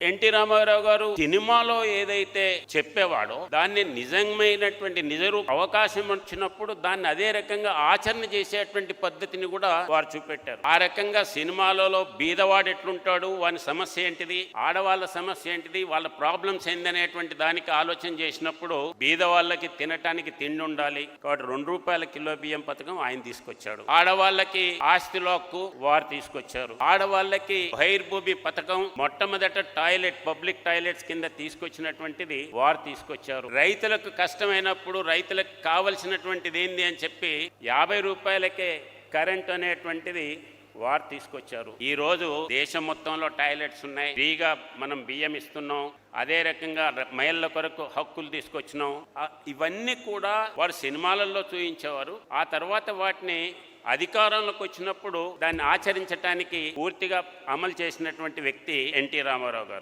NT Ramarao గారు సినిమాలో ఏదైతే చెప్పేవాడో దాన్ని నిజమైనటువంటి నిజ అవకాశం వచ్చినప్పుడు దాన్ని అదే రకంగా ఆచరణ చేసేటువంటి పద్ధతిని కూడా వారు చూపెట్టారు. ఆ రకంగా సినిమాలలో బీదవాడు ఎట్లుంటాడు వాని సమస్య ఏంటిది ఆడవాళ్ళ సమస్య ఏంటిది వాళ్ళ ప్రాబ్లమ్స్ ఏందనేటువంటి దానికి ఆలోచన చేసినప్పుడు బీదవాళ్ళకి తినటానికి తిండి ఉండాలి కాబట్టి రెండు రూపాయల కిలో బియ్యం పథకం ఆయన తీసుకొచ్చాడు. ఆడవాళ్ళకి ఆస్తిలో వారు తీసుకొచ్చారు. ఆడవాళ్ళకి బహిర్భూమి పథకం మొట్టమొదట టాయిలెట్ పబ్లిక్ టాయిలెట్స్ కింద తీసుకొచ్చినటువంటిది వారు తీసుకొచ్చారు. రైతులకు కష్టమైనప్పుడు రైతులకు కావలసినటువంటిది ఏంది అని చెప్పి యాభై రూపాయలకే కరెంట్ అనేటువంటిది వారు తీసుకొచ్చారు. ఈ రోజు దేశం మొత్తంలో టాయిలెట్స్ ఉన్నాయి. ఫ్రీగా మనం బియ్యం ఇస్తున్నాం. అదే రకంగా మహిళల కొరకు హక్కులు తీసుకొచ్చినాం. ఇవన్నీ కూడా వారు సినిమాలలో చూపించేవారు ఆ తర్వాత వాటిని అధికారంలోకి వచ్చినప్పుడు దాన్ని ఆచరించడానికి పూర్తిగా అమలు చేసినటువంటి వ్యక్తి ఎన్టీ రామారావు గారు.